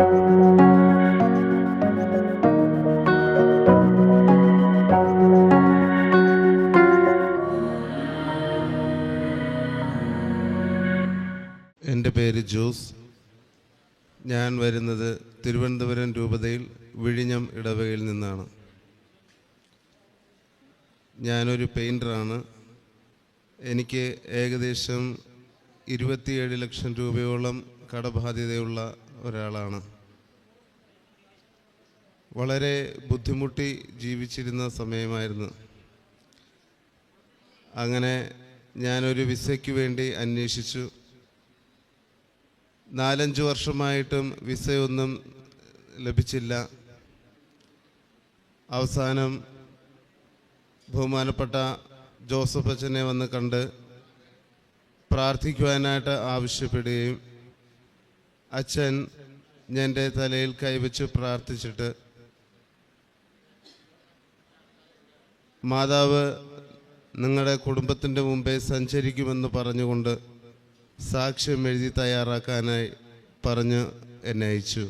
എന്റെ പേര് ജോസ്. ഞാൻ വരുന്നത് തിരുവനന്തപുരം രൂപതയിൽ വിഴിഞ്ഞം ഇടവകയിൽ നിന്നാണ്. ഞാനൊരു പെയിന്ററാണ് എനിക്ക് ഏകദേശം ഇരുപത്തിയേഴ് ലക്ഷം രൂപയോളം കടബാധ്യതയുള്ള ഒരാളാണ്. വളരെ ബുദ്ധിമുട്ടി ജീവിച്ചിരുന്ന സമയമായിരുന്നു. അങ്ങനെ ഞാനൊരു വിസയ്ക്ക് വേണ്ടി അന്വേഷിച്ചു. നാലഞ്ച് വർഷമായിട്ടും വിസയൊന്നും ലഭിച്ചില്ല. അവസാനം ബഹുമാനപ്പെട്ട ജോസഫ് അച്ഛനെ വന്ന് കണ്ട് പ്രാർത്ഥിക്കുവാനായിട്ട് ആവശ്യപ്പെടുകയും അച്ഛൻ എന്റെ തലയിൽ കൈവച്ച് പ്രാർത്ഥിച്ചിട്ട് മാതാവ് നിങ്ങളുടെ കുടുംബത്തിന്റെ മുമ്പേ സഞ്ചരിക്കുമെന്ന് പറഞ്ഞുകൊണ്ട് സാക്ഷ്യം എഴുതി തയ്യാറാക്കാനായി പറഞ്ഞ് എന്നെ അയച്ചു.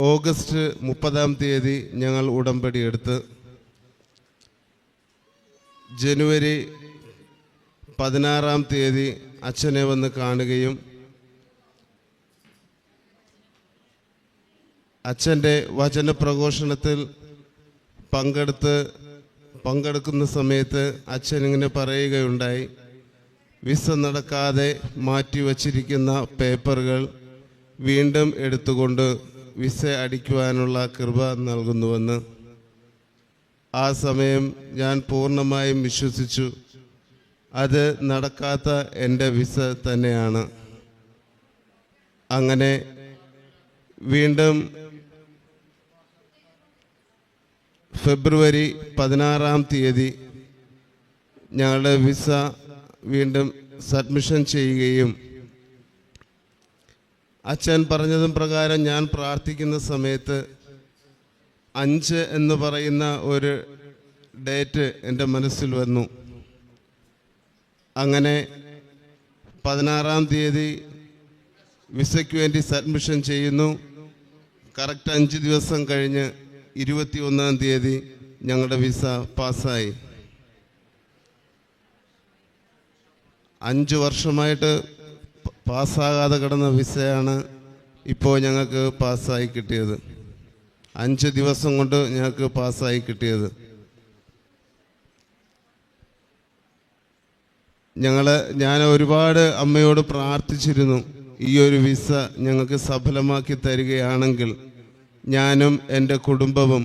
ഓഗസ്റ്റ് മുപ്പതാം തീയതി ഞങ്ങൾ ഉടമ്പടി എടുത്ത് ജനുവരി പതിനാറാം തീയതി അച്ഛനെ വന്ന് കാണുകയും അച്ഛന്റെ വചനപ്രഘോഷണത്തിൽ പങ്കെടുത്ത് പങ്കെടുക്കുന്ന സമയത്ത് അച്ഛൻ ഇങ്ങനെ പറയുകയുണ്ടായി. വിസ നടക്കാതെ മാറ്റിവച്ചിരിക്കുന്ന പേപ്പറുകൾ വീണ്ടും എടുത്തുകൊണ്ട് വിസ അടിക്കുവാനുള്ള കൃപ നൽകുന്നുവെന്ന് ആ സമയം ഞാൻ പൂർണമായും വിശ്വസിച്ചു. അത് നടക്കാത്ത എന്റെ വിസ തന്നെയാണ്. അങ്ങനെ വീണ്ടും ഫെബ്രുവരി പതിനാറാം തീയതി ഞങ്ങളുടെ വിസ വീണ്ടും സബ്മിഷൻ ചെയ്യുകയും അച്ഛൻ പറഞ്ഞതും പ്രകാരം ഞാൻ പ്രാർത്ഥിക്കുന്ന സമയത്ത് അഞ്ച് എന്ന് പറയുന്ന ഒരു ഡേറ്റ് എന്റെ മനസ്സിൽ വന്നു. അങ്ങനെ പതിനാറാം തീയതി വിസയ്ക്ക് വേണ്ടി സബ്മിഷൻ ചെയ്യുന്നു. കറക്റ്റ് അഞ്ച് ദിവസം കഴിഞ്ഞ് ഇരുപത്തി ഒന്നാം തീയതി ഞങ്ങളുടെ വിസ പാസ്സായി. അഞ്ച് വർഷമായിട്ട് പാസ്സാകാതെ കിടന്ന വിസയാണ് ഇപ്പോൾ ഞങ്ങൾക്ക് പാസ്സായി കിട്ടിയത്. അഞ്ച് ദിവസം കൊണ്ട് ഞങ്ങൾക്ക് പാസ്സായി കിട്ടിയത്. ഞങ്ങൾ ഞാൻ ഒരുപാട് അമ്മയോട് പ്രാർത്ഥിച്ചിരുന്നു. ഈ ഒരു വിസ ഞങ്ങൾക്ക് സഫലമാക്കി തരികയാണെങ്കിൽ ഞാനും എന്റെ കുടുംബവും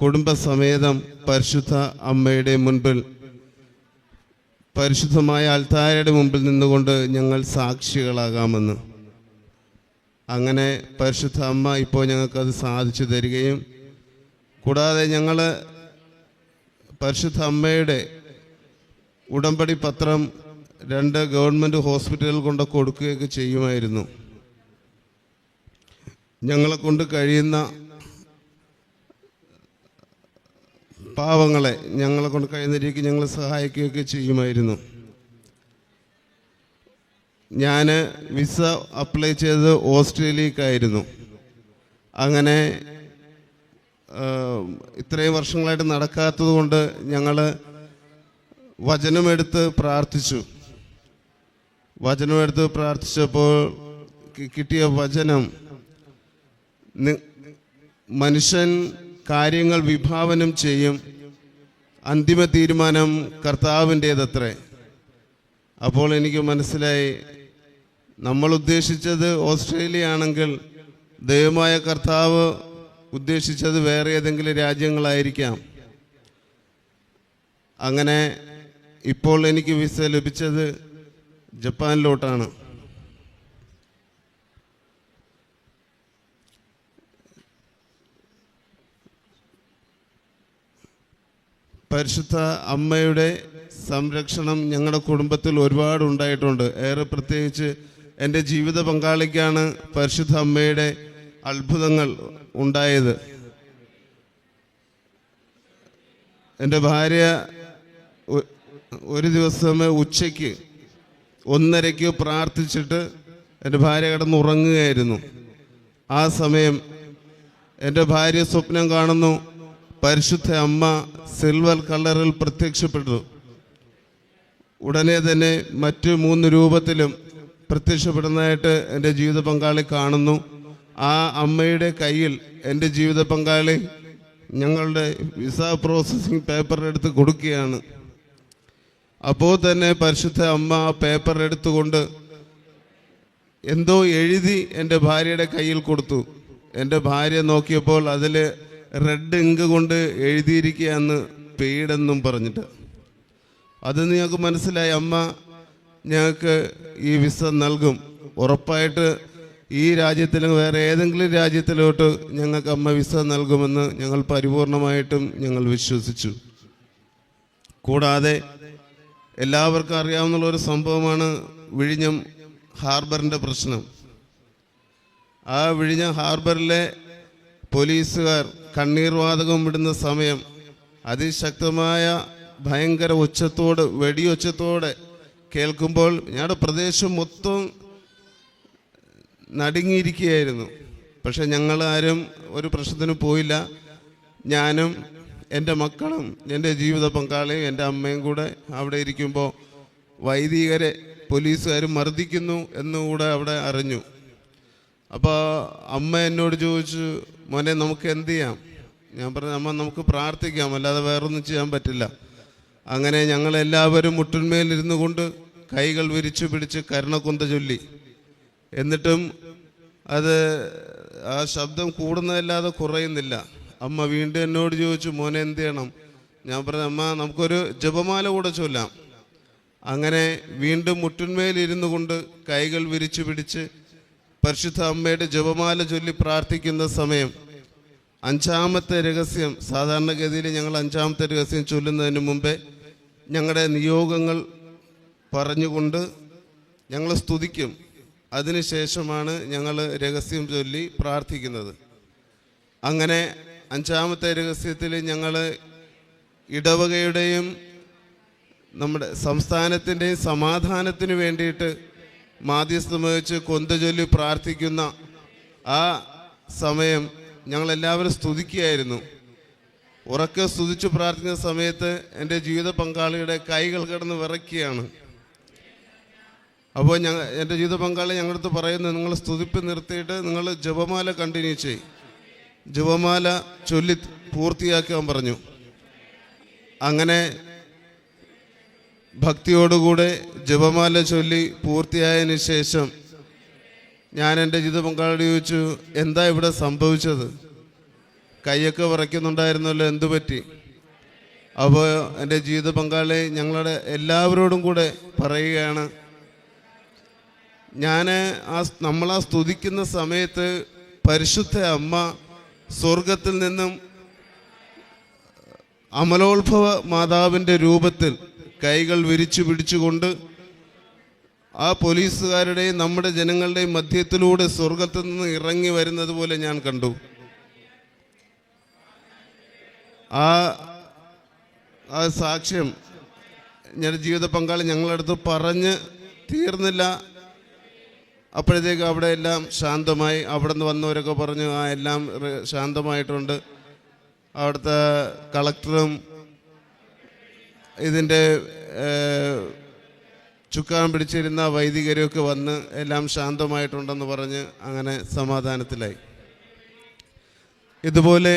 കുടുംബസമേതം പരിശുദ്ധ അമ്മയുടെ മുൻപിൽ പരിശുദ്ധമായ അൽത്താരയുടെ മുമ്പിൽ നിന്നുകൊണ്ട് ഞങ്ങൾ സാക്ഷികളാകാമെന്ന്. അങ്ങനെ പരിശുദ്ധ അമ്മ ഇപ്പോൾ ഞങ്ങൾക്കത് സാധിച്ചു തരികയും കൂടാതെ ഞങ്ങൾ പരിശുദ്ധ അമ്മയുടെ ഉടമ്പടി പത്രം രണ്ട് ഗവൺമെന്റ് ഹോസ്പിറ്റലുകൾ കൊണ്ട് കൊടുക്കുകയൊക്കെ ചെയ്യുമായിരുന്നു. ഞങ്ങളെ കൊണ്ട് കഴിയുന്ന പാവങ്ങളെ ഞങ്ങളെ കൊണ്ട് കഴിയുന്ന രീതിക്ക് ഞങ്ങൾ സഹായിക്കുകയൊക്കെ ചെയ്യുമായിരുന്നു. ഞാൻ വിസ അപ്ലൈ ചെയ്തത് ഓസ്ട്രേലിയക്കായിരുന്നു. അങ്ങനെ ഇത്രയും വർഷങ്ങളായിട്ട് നടക്കാത്തത് കൊണ്ട് ഞങ്ങൾ വചനമെടുത്ത് പ്രാർത്ഥിച്ചു. വചനമെടുത്ത് പ്രാർത്ഥിച്ചപ്പോൾ കിട്ടിയ വചനം മനുഷ്യൻ കാര്യങ്ങൾ വിഭാവനം ചെയ്യും. അന്തിമ തീരുമാനം കർത്താവിന്റേതത്രേ. അപ്പോൾ എനിക്ക് മനസ്സിലായി. നമ്മൾ ഉദ്ദേശിച്ചത് ഓസ്ട്രേലിയ ആണെങ്കിൽ ദൈവമായ കർത്താവ് ഉദ്ദേശിച്ചത് വേറെ ഏതെങ്കിലും രാജ്യങ്ങളായിരിക്കാം. അങ്ങനെ ഇപ്പോൾ എനിക്ക് വിസ ലഭിച്ചത് ജപ്പാനിലോട്ടാണ്. പരിശുദ്ധ അമ്മയുടെ സംരക്ഷണം ഞങ്ങളുടെ കുടുംബത്തിൽ ഒരുപാട് ഉണ്ടായിട്ടുണ്ട്. ഏറെ പ്രത്യേകിച്ച് എന്റെ ജീവിത പങ്കാളിക്കാണ് പരിശുദ്ധ അമ്മയുടെ അത്ഭുതങ്ങൾ ഉണ്ടായത്. എന്റെ ഭാര്യ ഒരു ദിവസം ഉച്ചയ്ക്ക് ഒന്നരയ്ക്ക് പ്രാർത്ഥിച്ചിട്ട് എന്റെ ഭാര്യ കിടന്ന് ഉറങ്ങുകയായിരുന്നു. ആ സമയം എന്റെ ഭാര്യ സ്വപ്നം കാണുന്നു. പരിശുദ്ധ അമ്മ സിൽവർ കളറിൽ പ്രത്യക്ഷപ്പെട്ടു. ഉടനെ തന്നെ മറ്റു മൂന്ന് രൂപത്തിലും പ്രത്യക്ഷപ്പെടുന്നതായിട്ട് എന്റെ ജീവിത പങ്കാളി കാണുന്നു. ആ അമ്മയുടെ കയ്യിൽ എന്റെ ജീവിത പങ്കാളി ഞങ്ങളുടെ വിസ പ്രോസസ്സിംഗ് പേപ്പർ എടുത്ത് കൊടുക്കുകയാണ്. അപ്പോൾ തന്നെ പരിശുദ്ധ അമ്മ ആ പേപ്പർ എടുത്തുകൊണ്ട് എന്തോ എഴുതി എന്റെ ഭാര്യയുടെ കയ്യിൽ കൊടുത്തു. എന്റെ ഭാര്യ നോക്കിയപ്പോൾ അതിൽ റെഡ് ഇങ്ക് കൊണ്ട് എഴുതിയിരിക്കുകയെന്ന് പെയ്ഡെന്നും പറഞ്ഞിട്ട്. അത് ഞങ്ങൾക്ക് മനസ്സിലായി. അമ്മ ഞങ്ങൾക്ക് ഈ വിസ നൽകും. ഉറപ്പായിട്ട് ഈ രാജ്യത്തിൽ വേറെ ഏതെങ്കിലും രാജ്യത്തിലോട്ട് ഞങ്ങൾക്ക് അമ്മ വിസ നൽകുമെന്ന് ഞങ്ങൾ പരിപൂർണമായിട്ടും ഞങ്ങൾ വിശ്വസിച്ചു. കൂടാതെ എല്ലാവർക്കും അറിയാവുന്ന ഒരു സംഭവമാണ് വിഴിഞ്ഞം ഹാർബറിന്റെ പ്രശ്നം. ആ വിഴിഞ്ഞം ഹാർബറിലെ പോലീസുകാർ കണ്ണീർ വാതകം വിടുന്ന സമയം അതിശക്തമായ ഭയങ്കര ഉച്ചത്തോട് വെടിയൊച്ചത്തോടെ കേൾക്കുമ്പോൾ ഞങ്ങളുടെ പ്രദേശം മൊത്തം നടുങ്ങിയിരിക്കുകയായിരുന്നു. പക്ഷെ ഞങ്ങൾ ആരും ഒരു പ്രശ്നത്തിന് പോയില്ല. ഞാനും എന്റെ മക്കളും എന്റെ ജീവിത പങ്കാളിയും എന്റെ അമ്മയും കൂടെ അവിടെ ഇരിക്കുമ്പോൾ വൈദികരെ പോലീസുകാർ മർദ്ദിക്കുന്നു എന്നുകൂടെ അവിടെ അറിഞ്ഞു. അപ്പോൾ അമ്മ എന്നോട് ചോദിച്ചു മോനെ നമുക്ക് എന്ത് ചെയ്യാം? ഞാൻ പറഞ്ഞു അമ്മ നമുക്ക് പ്രാർത്ഥിക്കാം അല്ലാതെ വേറൊന്നും ചെയ്യാൻ പറ്റില്ല. അങ്ങനെ ഞങ്ങൾ എല്ലാവരും മുട്ടിന്മേലിരുന്നു കൊണ്ട് കൈകൾ വിരിച്ചു പിടിച്ച് കരുണക്കുന്ത ചൊല്ലി. എന്നിട്ടും അത് ആ ശബ്ദം കൂടുന്നതല്ലാതെ കുറയുന്നില്ല. അമ്മ വീണ്ടും എന്നോട് ചോദിച്ചു മോനെ എന്ത് ചെയ്യണം? ഞാൻ പറഞ്ഞു അമ്മ നമുക്കൊരു ജപമാല കൂടെ ചൊല്ലാം. അങ്ങനെ വീണ്ടും മുട്ടിന്മേലിരുന്നു കൊണ്ട് കൈകൾ വിരിച്ചു പിടിച്ച് പരിശുദ്ധ അമ്മയുടെ ജപമാല ചൊല്ലി പ്രാർത്ഥിക്കുന്ന സമയം അഞ്ചാമത്തെ രഹസ്യം സാധാരണഗതിയിൽ ഞങ്ങൾ അഞ്ചാമത്തെ രഹസ്യം ചൊല്ലുന്നതിന് മുമ്പേ ഞങ്ങളുടെ നിയോഗങ്ങൾ പറഞ്ഞുകൊണ്ട് ഞങ്ങൾ സ്തുതിക്കും. അതിനുശേഷമാണ് ഞങ്ങൾ രഹസ്യം ചൊല്ലി പ്രാർത്ഥിക്കുന്നത്. അങ്ങനെ അഞ്ചാമത്തെ രഹസ്യത്തിൽ ഞങ്ങൾ ഇടവകയുടെയും നമ്മുടെ സംസ്ഥാനത്തിന്റെയും സമാധാനത്തിന് വേണ്ടിയിട്ട് മാധ്യസ്ഥം വഹിച്ച് കൊന്ത ചൊല്ലി പ്രാർത്ഥിക്കുന്ന ആ സമയം ഞങ്ങളെല്ലാവരും സ്തുതിക്കുകയായിരുന്നു. ഉറക്കെ സ്തുതിച്ച് പ്രാർത്ഥിക്കുന്ന സമയത്ത് എന്റെ ജീവിത പങ്കാളിയുടെ കൈകൾ കിടന്ന് വിറയ്ക്കുകയാണ്. അപ്പോൾ ഞങ്ങൾ എന്റെ ജീവിത പങ്കാളി ഞങ്ങളുടെ അടുത്ത് പറയുന്നത് നിങ്ങൾ സ്തുതിപ്പ് നിർത്തിയിട്ട് നിങ്ങൾ ജപമാല കണ്ടിന്യൂ ചെയ്യും. ജപമാല ചൊല്ലി പൂർത്തിയാക്കാൻ പറഞ്ഞു. അങ്ങനെ ഭക്തിയോടുകൂടെ ജപമാല ചൊല്ലി പൂർത്തിയായതിനു ശേഷം ഞാൻ എന്റെ ജീവിത പങ്കാളി ചോദിച്ചു എന്താ ഇവിടെ സംഭവിച്ചത്? കൈയൊക്കെ വിറയ്ക്കുന്നുണ്ടായിരുന്നല്ലോ എന്തു പറ്റി? അപ്പോൾ എന്റെ ജീവിത പങ്കാളി ഞങ്ങളുടെ എല്ലാവരോടും കൂടെ പറയുകയാണ് ഞാൻ ആ നമ്മളാ സ്തുതിക്കുന്ന സമയത്ത് പരിശുദ്ധ അമ്മ സ്വർഗത്തിൽ നിന്നും അമലോത്ഭവ മാതാവിന്റെ രൂപത്തിൽ കൈകൾ വിരിച്ചു പിടിച്ചുകൊണ്ട് ആ പോലീസുകാരുടെയും നമ്മുടെ ജനങ്ങളുടെയും മധ്യത്തിലൂടെ സ്വർഗത്തു നിന്ന് ഇറങ്ങി വരുന്നത് പോലെ ഞാൻ കണ്ടു. ആ ആ സാക്ഷ്യം ഞാൻ ജീവിത പങ്കാളി ഞങ്ങളടുത്ത് പറഞ്ഞ് തീർന്നില്ല. അപ്പോഴത്തേക്ക് അവിടെ എല്ലാം ശാന്തമായി. അവിടെ നിന്ന് വന്നവരൊക്കെ പറഞ്ഞു ആ എല്ലാം ശാന്തമായിട്ടുണ്ട്. അവിടുത്തെ കളക്ടറും ഇതിന്റെ ചുക്കാൻ പിടിച്ചിരുന്ന വൈദികരൊക്കെ വന്ന് എല്ലാം ശാന്തമായിട്ടുണ്ടെന്ന് പറഞ്ഞ് അങ്ങനെ സമാധാനത്തിലായി. ഇതുപോലെ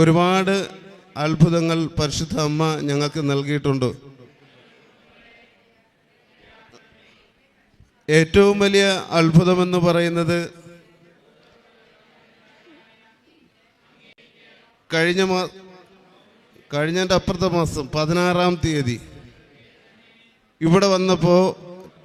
ഒരുപാട് അത്ഭുതങ്ങൾ പരിശുദ്ധ അമ്മ ഞങ്ങൾക്ക് നൽകിയിട്ടുണ്ട്. ഏറ്റവും വലിയ അത്ഭുതമെന്ന് പറയുന്നത് കഴിഞ്ഞ കഴിഞ്ഞതിന്റെ അപ്പുറത്തെ മാസം പതിനാറാം തീയതി ഇവിടെ വന്നപ്പോൾ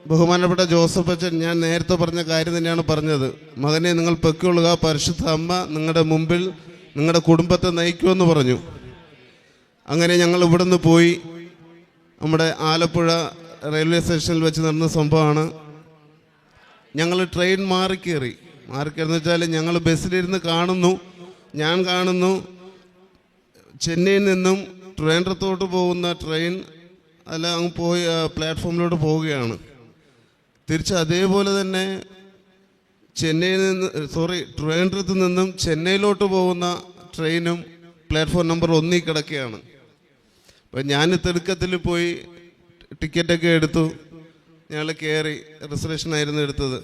ബഹുമാനപ്പെട്ട ജോസഫ് അച്ഛൻ ഞാൻ നേരത്തെ പറഞ്ഞ കാര്യം തന്നെയാണ് പറഞ്ഞത്. മകനെ നിങ്ങൾ പൊയ്ക്കൊള്ളുക പരിശുദ്ധ അമ്മ നിങ്ങളുടെ മുമ്പിൽ നിങ്ങളുടെ കുടുംബത്തെ നയിക്കുമെന്ന് പറഞ്ഞു. അങ്ങനെ ഞങ്ങൾ ഇവിടുന്ന് പോയി. നമ്മുടെ ആലപ്പുഴ റെയിൽവേ സ്റ്റേഷനിൽ വെച്ച് നടന്ന സംഭവമാണ്. ഞങ്ങൾ ട്രെയിൻ മാറിക്കേറി മാറിക്കയറിന്ന് വെച്ചാൽ ഞങ്ങൾ ബസ്സിലിരുന്ന് കാണുന്നു. ഞാൻ കാണുന്നു. ചെന്നൈയിൽ നിന്നും ട്രെയിനത്തോട്ട് പോകുന്ന ട്രെയിൻ അല്ല അങ്ങ് പോയി പ്ലാറ്റ്ഫോമിലോട്ട് പോവുകയാണ്. തിരിച്ച് അതേപോലെ തന്നെ ചെന്നൈയിൽ നിന്ന് സോറി ട്രിവാൻഡ്രത്ത് നിന്നും ചെന്നൈയിലോട്ട് പോകുന്ന ട്രെയിനും പ്ലാറ്റ്ഫോം നമ്പർ ഒന്നിൽ കിടക്കുകയാണ്. അപ്പം ഞാൻ തിടുക്കത്തിൽ പോയി ടിക്കറ്റൊക്കെ എടുത്തു. ഞങ്ങൾ കയറി റിസർവേഷൻ ആയിരുന്നു എടുത്തത്.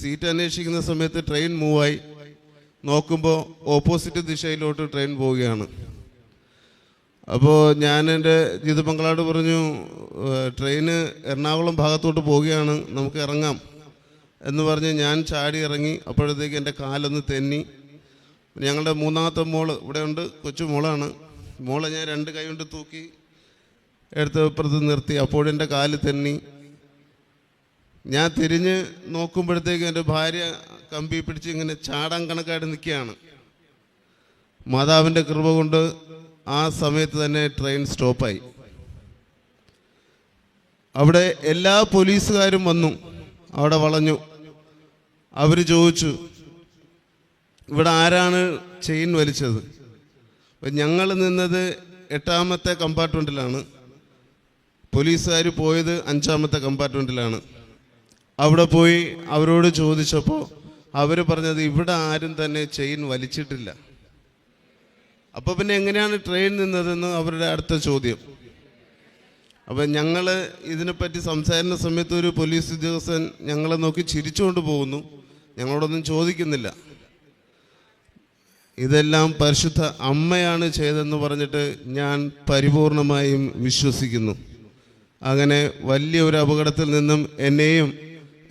സീറ്റ് അന്വേഷിക്കുന്ന സമയത്ത് ട്രെയിൻ മൂവായി. നോക്കുമ്പോൾ ഓപ്പോസിറ്റ് ദിശയിലോട്ട് ട്രെയിൻ പോവുകയാണ്. അപ്പോൾ ഞാൻ എന്റെ ജിത് പങ്കളാട് പറഞ്ഞു "ഏഹ്, ട്രെയിന് എറണാകുളം ഭാഗത്തോട്ട് പോവുകയാണ് നമുക്ക് ഇറങ്ങാം എന്ന് പറഞ്ഞ് ഞാൻ ചാടി ഇറങ്ങി അപ്പോഴത്തേക്ക് എന്റെ കാലൊന്ന് തെന്നി. ഞങ്ങളുടെ മൂന്നാമത്തെ മോൾ ഇവിടെ ഉണ്ട് കൊച്ചു മോളാണ്. മോളെ ഞാൻ രണ്ട് കൈ കൊണ്ട് തൂക്കി എടുത്ത് ഇപ്പുറത്ത് നിർത്തി അപ്പോഴെന്റെ കാൽ തെന്നി. ഞാൻ തിരിഞ്ഞ് നോക്കുമ്പോഴത്തേക്ക് എന്റെ ഭാര്യ കമ്പി പിടിച്ച് ഇങ്ങനെ ചാടാൻ കണക്കായിട്ട് നിൽക്കുകയാണ്. മാതാവിന്റെ കൃപ കൊണ്ട് ആ സമയത്ത് തന്നെ ട്രെയിൻ സ്റ്റോപ്പായി അവിടെ എല്ലാ പോലീസുകാരും വന്നു. അവിടെ വളഞ്ഞു. അവർ ചോദിച്ചു ഇവിടെ ആരാണ് ചെയിൻ വലിച്ചത്? അപ്പം ഞങ്ങൾ നിന്നത് എട്ടാമത്തെ കമ്പാർട്ട്മെന്റിലാണ് പോലീസുകാർ പോയത് അഞ്ചാമത്തെ കമ്പാർട്ട്മെന്റിലാണ് അവിടെ പോയി അവരോട് ചോദിച്ചപ്പോൾ അവർ പറഞ്ഞത് ഇവിടെ ആരും തന്നെ ചെയിൻ വലിച്ചിട്ടില്ല. അപ്പോൾ പിന്നെ എങ്ങനെയാണ് ട്രെയിൻ നിന്നതെന്ന് അവരുടെ അടുത്ത ചോദ്യം. അപ്പം ഞങ്ങൾ ഇതിനെപ്പറ്റി സംസാരിക്കുന്ന സമയത്ത് ഒരു പോലീസ് ഉദ്യോഗസ്ഥൻ ഞങ്ങളെ നോക്കി ചിരിച്ചുകൊണ്ട് പോകുന്നു. ഞങ്ങളോടൊന്നും ചോദിക്കുന്നില്ല. ഇതെല്ലാം പരിശുദ്ധ അമ്മയാണ് ചെയ്തതെന്ന് പറഞ്ഞിട്ട് ഞാൻ പരിപൂർണമായും വിശ്വസിക്കുന്നു. അങ്ങനെ വലിയ ഒരു അപകടത്തിൽ നിന്നും എന്നെയും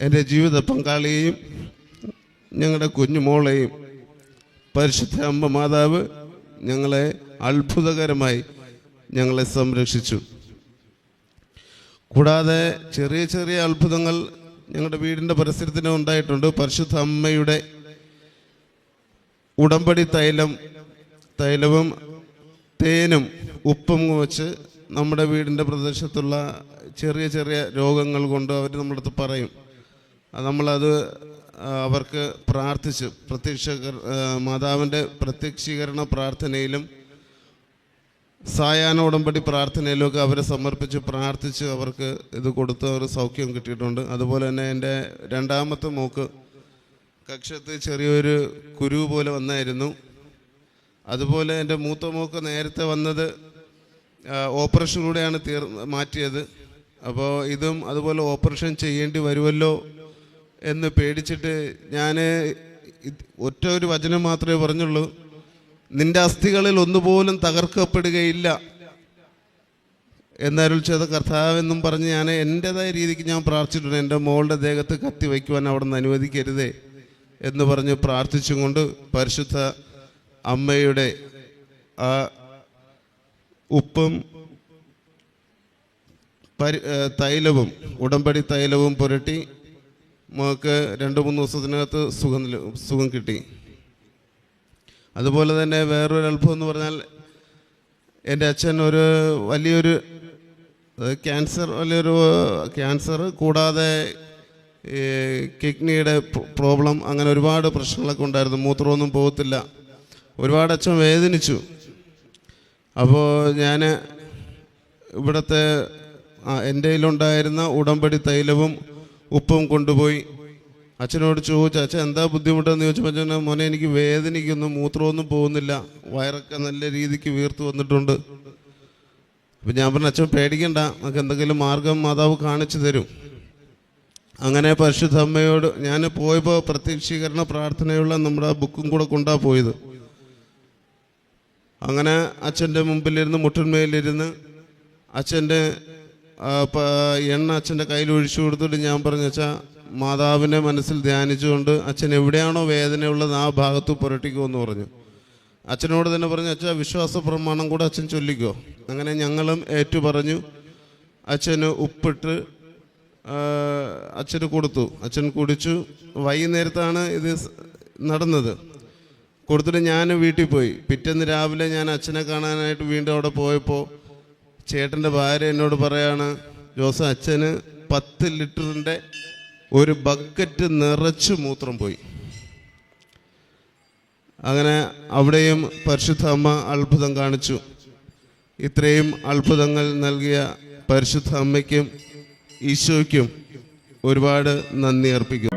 എന്റെ ജീവിത പങ്കാളിയെയും ഞങ്ങളുടെ കുഞ്ഞുമോളെയും പരിശുദ്ധ അമ്മ മാതാവ് ഞങ്ങളെ അത്ഭുതകരമായി ഞങ്ങളെ സംരക്ഷിച്ചു. കൂടാതെ ചെറിയ ചെറിയ അത്ഭുതങ്ങൾ ഞങ്ങളുടെ വീടിന്റെ പരിസരത്തിന് ഉണ്ടായിട്ടുണ്ട്. പരിശുദ്ധ അമ്മയുടെ ഉടമ്പടി തൈലം തൈലവും തേനും ഉപ്പും വെച്ച് നമ്മുടെ വീടിന്റെ പ്രദേശത്തുള്ള ചെറിയ ചെറിയ രോഗങ്ങൾ കൊണ്ട് അവർ നമ്മുടെ അടുത്ത് പറയും. അത് നമ്മളത് അവർക്ക് പ്രാർത്ഥിച്ച് പ്രത്യക്ഷ മാതാവിന്റെ പ്രത്യക്ഷീകരണ പ്രാർത്ഥനയിലും സായാഹ്ന ഉടമ്പടി പ്രാർത്ഥനയിലൊക്കെ അവരെ സമർപ്പിച്ച് പ്രാർത്ഥിച്ച് അവർക്ക് ഇത് കൊടുത്ത് അവർ സൗഖ്യം കിട്ടിയിട്ടുണ്ട്. അതുപോലെ തന്നെ എന്റെ രണ്ടാമത്തെ മൂക്ക് കക്ഷത്ത് ചെറിയൊരു കുരു പോലെ വന്നായിരുന്നു. അതുപോലെ എന്റെ മൂത്ത മൂക്ക് നേരത്തെ വന്നത് ഓപ്പറേഷനിലൂടെയാണ് തീർ മാറ്റിയത്. അപ്പോൾ ഇതും അതുപോലെ ഓപ്പറേഷൻ ചെയ്യേണ്ടി വരുമല്ലോ എന്ന് പേടിച്ചിട്ട് ഞാൻ ഒറ്റ ഒരു വചനം മാത്രമേ പറഞ്ഞുള്ളൂ. നിന്റെ അസ്ഥികളിൽ ഒന്നുപോലും തകർക്കപ്പെടുകയില്ല. എന്നരുൾ ചെയ്ത കർത്താവെന്നും പറഞ്ഞ് ഞാൻ എന്റെതായ രീതിക്ക് ഞാൻ പ്രാർത്ഥിച്ചിട്ടുണ്ട്. എന്റെ മോളുടെ ദേഹത്ത് കത്തി വയ്ക്കുവാൻ അവിടെ നിന്ന് അനുവദിക്കരുതേ എന്ന് പറഞ്ഞ് പ്രാർത്ഥിച്ചുകൊണ്ട് പരിശുദ്ധ അമ്മയുടെ ആ ഉപ്പും പരി തൈലവും ഉടമ്പടി തൈലവും പുരട്ടി നമുക്ക് രണ്ട് മൂന്ന് ദിവസത്തിനകത്ത് സുഖം സുഖം കിട്ടി. അതുപോലെ തന്നെ വേറൊരു അത്ഭുതം എന്ന് പറഞ്ഞാൽ എന്റെ അച്ഛൻ ഒരു വലിയൊരു ക്യാൻസർ വലിയൊരു ക്യാൻസർ കൂടാതെ കിഡ്നിയുടെ പ്രോബ്ലം അങ്ങനെ ഒരുപാട് പ്രശ്നങ്ങളൊക്കെ ഉണ്ടായിരുന്നു. മൂത്രമൊന്നും പോകത്തില്ല. ഒരുപാട് അച്ഛൻ വേദനിച്ചു. അപ്പോൾ ഞാൻ ഇവിടുത്തെ എന്റെ കയ്യിലുണ്ടായിരുന്ന ഉടമ്പടി തൈലവും ഉപ്പും കൊണ്ടുപോയി. അച്ഛനോട് ചോദിച്ചു അച്ഛൻ എന്താ ബുദ്ധിമുട്ടെന്ന് ചോദിച്ചപ്പോൾ അച്ഛൻ മോനെ എനിക്ക് വേദനിക്കുന്നു മൂത്രമൊന്നും പോകുന്നില്ല വയറൊക്കെ നല്ല രീതിക്ക് വീർത്തു വന്നിട്ടുണ്ട്. അപ്പം ഞാൻ പറഞ്ഞു അച്ഛൻ പേടിക്കണ്ട നമുക്ക് എന്തെങ്കിലും മാർഗം മാതാവ് കാണിച്ചു തരും. അങ്ങനെ പരിശുദ്ധ അമ്മയോട് ഞാൻ പോയപ്പോൾ പ്രത്യക്ഷീകരണ പ്രാർത്ഥനയുള്ള നമ്മുടെ ബുക്കും കൂടെ കൊണ്ടാ പോയത്. അങ്ങനെ അച്ഛന്റെ മുമ്പിലിരുന്ന് മുട്ടിന്മേലിരുന്ന് അച്ഛന്റെ എണ്ണ അച്ഛന്റെ കയ്യിൽ ഒഴിച്ചു കൊടുത്തിട്ട് ഞാൻ പറഞ്ഞു വെച്ചാൽ മാതാവിനെ മനസ്സിൽ ധ്യാനിച്ചുകൊണ്ട് അച്ഛൻ എവിടെയാണോ വേദനയുള്ളത് ആ ഭാഗത്ത് പുരട്ടിക്കുമെന്ന് പറഞ്ഞു. അച്ഛനോട് തന്നെ പറഞ്ഞു അച്ഛാ വിശ്വാസ പ്രമാണം കൂടെ അച്ഛൻ ചൊല്ലിക്കോ. അങ്ങനെ ഞങ്ങളും ഏറ്റു പറഞ്ഞു. അച്ഛന് ഉപ്പിട്ട് അച്ഛന് കൊടുത്തു. അച്ഛൻ കുടിച്ചു. വൈകുന്നേരത്താണ് ഇത് നടന്നത്. കൊടുത്തിട്ട് ഞാൻ വീട്ടിൽ പോയി. പിറ്റേന്ന് രാവിലെ ഞാൻ അച്ഛനെ കാണാനായിട്ട് വീണ്ടും അവിടെ പോയപ്പോൾ ചേട്ടന്റെ ഭാര്യ എന്നോട് പറയാണ് ജോസ അച്ഛന് പത്ത് ലിറ്ററിന്റെ ഒരു ബക്കറ്റ് നിറച്ച് മൂത്രം പോയി. അങ്ങനെ അവിടെയും പരിശുദ്ധ അമ്മ അത്ഭുതം കാണിച്ചു. ഇത്രയും അത്ഭുതങ്ങൾ നൽകിയ പരിശുദ്ധ അമ്മയ്ക്കും ഈശോയ്ക്കും ഒരുപാട് നന്ദി അർപ്പിക്കുന്നു.